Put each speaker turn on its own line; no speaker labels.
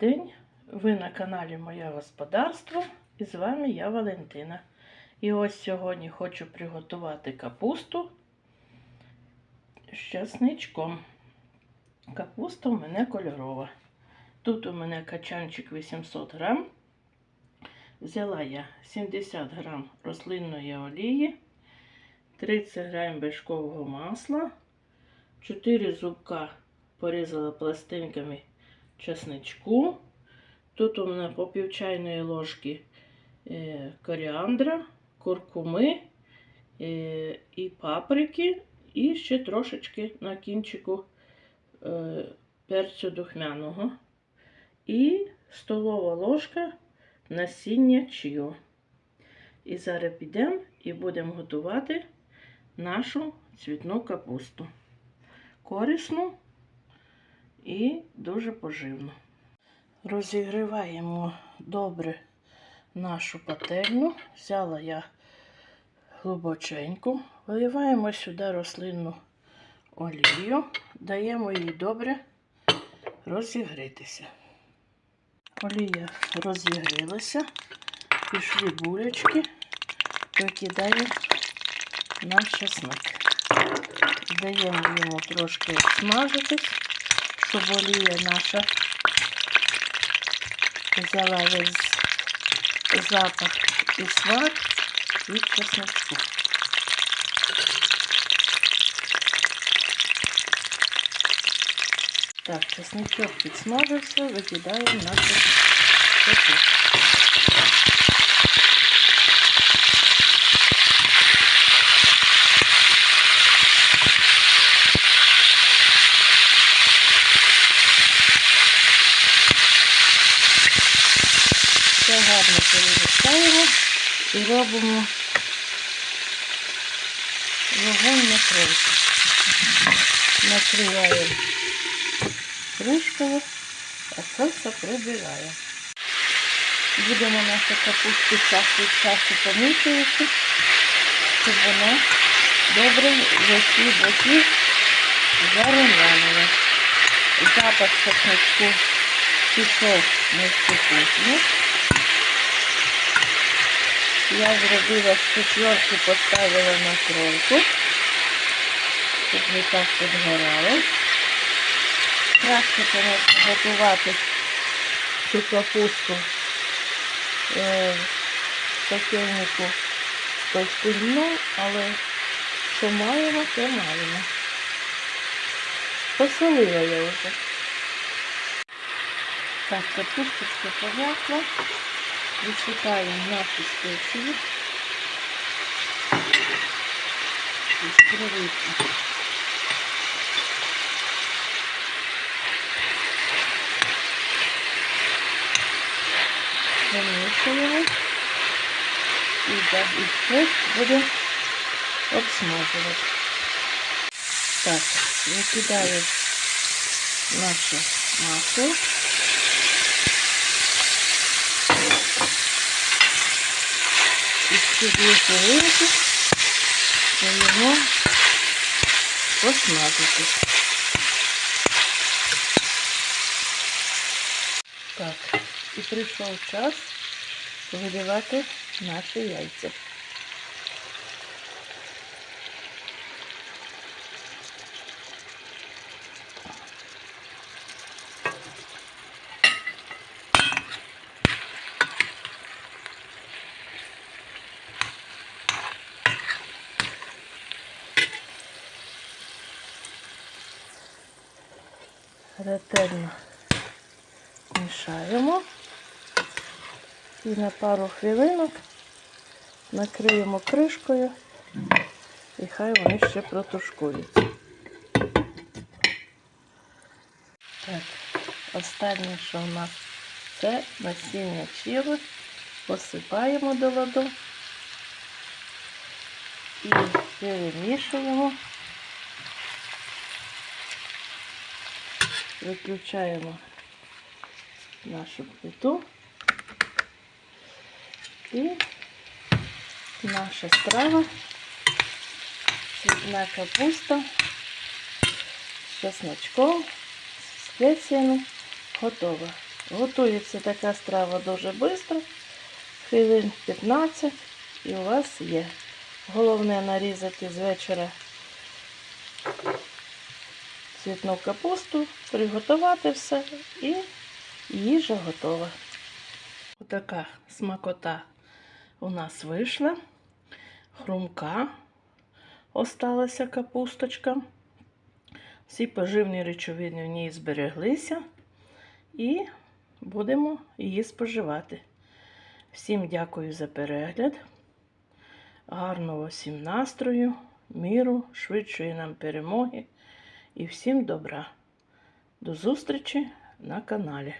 день! Ви на каналі Моє Господарство і з вами я Валентина. І ось сьогодні хочу приготувати капусту з часничком. Капуста у мене кольорова. Тут у мене качанчик 800 грам. Взяла я 70 грам рослинної олії, 30 грам вершкового масла, 4 зубка порізала пластинками чесничку. Тут у мене по пів чайної ложки е, коріандра, куркуми е, і паприки, і ще трошечки на кінчику е, перцю духмяного. І столова ложка насіння чио. І зараз підемо і будемо готувати нашу цвітну капусту. Корисну і дуже поживно. Розігріваємо добре нашу пательню. Взяла я глибоченьку, виливаємо сюди рослинну олію, даємо їй добре розігрітися. Олія розігрілася, пішли булечки, викидаю наш чесник. Даємо йому трошки смажитись, щоб олія наша взяла весь запах і смак від чесночку. Так, чесничок підсмажився, викидаємо нашу капусту. Гарно перемішаємо і робимо вогонь на кришку. Накриваємо кришкою, а це все прибираємо. Будемо нашу капусту час від часу помішувати, щоб вона добре з усіх боків зарум'янила. Запах чесночку пішов на всю кухню. Я зробила з четверки, поставила на кройку, щоб не так підгорало. Краще, готувати цю капусту е, в пательнику пастильну, але що маємо, те маємо. Посолила я вже. Так, капусточка пов'якла. Висипаємо наші спеції. Із кровиці. Замішуємо. І, да, і спец будемо обсмажувати. Так, викидаю наше масло. І ці дві хвилинки даємо посмажити. Так, і прийшов час виливати наші яйця. Ретельно мішаємо і на пару хвилинок накриємо кришкою і хай вони ще протушкуються. Так, останнє, що у нас це насіння чіли. Посипаємо до ладу і перемішуємо. Виключаємо нашу плиту і наша страва, цвітна капуста з чесночком, з спеціями готова. Готується така страва дуже швидко, хвилин 15 і у вас є. Головне нарізати з вечора цвітну капусту, приготувати все і їжа готова. Отака смакота у нас вийшла. Хрумка осталася капусточка. Всі поживні речовини в ній збереглися. І будемо її споживати. Всім дякую за перегляд. Гарного всім настрою, міру, швидшої нам перемоги і всім добра. До зустрічі на каналі.